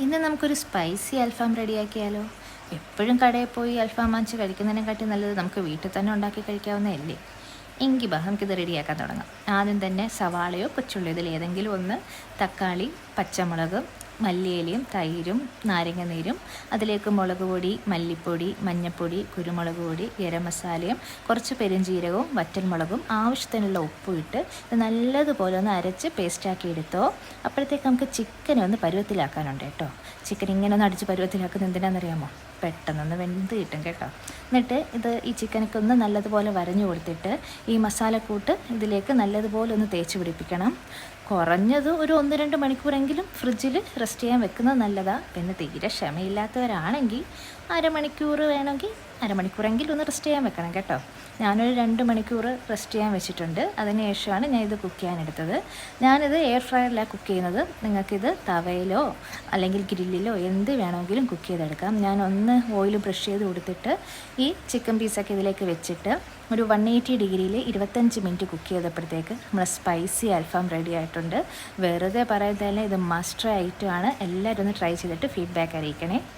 ഇന്ന് നമുക്കൊരു സ്പൈസി അൽഫാം റെഡിയാക്കിയാലോ? എപ്പോഴും കടയിൽ പോയി അൽഫാം വാങ്ങിച്ച് കഴിക്കുന്നതിനെക്കാട്ടി നല്ലത് നമുക്ക് വീട്ടിൽ തന്നെ ഉണ്ടാക്കി കഴിക്കാവുന്നതല്ലേ? എങ്കിൽ ബാ നമുക്കിത് റെഡിയാക്കാൻ തുടങ്ങാം. ആദ്യം തന്നെ സവാളയോ കൊച്ചുള്ളിയോ ഇതിൽ ഏതെങ്കിലും ഒന്ന് തക്കാളി പച്ചമുളക് മല്ലിയിലയും തൈരും നാരങ്ങ നീരും അതിലേക്ക് മുളക് പൊടി മല്ലിപ്പൊടി മഞ്ഞൾപ്പൊടി കുരുമുളക് പൊടി ഗരം മസാലയും കുറച്ച് പെരുംജീരകവും വറ്റൽമുളകും ആവശ്യത്തിനുള്ള ഉപ്പും ഇട്ട് നല്ലതുപോലെ ഒന്ന് അരച്ച് പേസ്റ്റാക്കി എടുത്തോ. അപ്പോഴത്തേക്ക് നമുക്ക് ചിക്കൻ ഒന്ന് പരുവത്തിലാക്കാനുണ്ട് കേട്ടോ. ചിക്കൻ ഇങ്ങനെ ഒന്ന് അടിച്ച് പരുവത്തിലാക്കുന്നത് എന്തിനാണെന്നറിയാമോ? പെട്ടെന്നൊന്ന് വെന്ത് കിട്ടും കേട്ടോ. എന്നിട്ട് ഇത് ഈ ചിക്കനൊക്കെ ഒന്ന് നല്ലതുപോലെ വരഞ്ഞു കൊടുത്തിട്ട് ഈ മസാലക്കൂട്ട് ഇതിലേക്ക് നല്ലതുപോലെ ഒന്ന് തേച്ച് പിടിപ്പിക്കണം. കുറഞ്ഞത് ഒരു ഒന്ന് രണ്ട് മണിക്കൂറെങ്കിലും ഫ്രിഡ്ജിൽ റെസ്റ്റ് ചെയ്യാൻ വെക്കുന്നത് നല്ലതാണ് പിന്നെ തീരെ ക്ഷമയില്ലാത്തവരാണെങ്കിൽ അരമണിക്കൂർ വേണമെങ്കിൽ അരമണിക്കൂറെങ്കിലും ഒന്ന് റെസ്റ്റ് ചെയ്യാൻ വെക്കണം കേട്ടോ. ഞാനൊരു രണ്ട് മണിക്കൂർ റെസ്റ്റ് ചെയ്യാൻ വെച്ചിട്ടുണ്ട്. അതിനുശേഷമാണ് ഞാൻ ഇത് കുക്ക് ചെയ്യാനെടുത്തത് ഞാനിത് എയർ ഫ്രയറിലാണ് കുക്ക് ചെയ്യുന്നത്. നിങ്ങൾക്കിത് തവയിലോ അല്ലെങ്കിൽ ഗ്രില്ലിലോ എന്ത് വേണമെങ്കിലും കുക്ക് ചെയ്തെടുക്കാം. ഞാൻ ഒന്ന് ഓയിൽ ബ്രഷ് ചെയ്ത് കൊടുത്തിട്ട് ഈ ചിക്കൻ പീസൊക്കെ ഇതിലേക്ക് വെച്ചിട്ട് ഒരു വൺ എയ്റ്റി ഡിഗ്രിയിൽ ഇരുപത്തഞ്ച് മിനിറ്റ് കുക്ക് ചെയ്തപ്പോഴത്തേക്ക് നമ്മുടെ സ്പൈസി അൽഫാം റെഡി ആയിട്ടുണ്ട്. വെറുതെ പറയുന്നതല്ല ഇത് മസ്റ്റ് ഐറ്റം ആണ്. എല്ലാവരും ഒന്ന് ട്രൈ ചെയ്തിട്ട് ഫീഡ്ബാക്ക് അറിയിക്കണേ.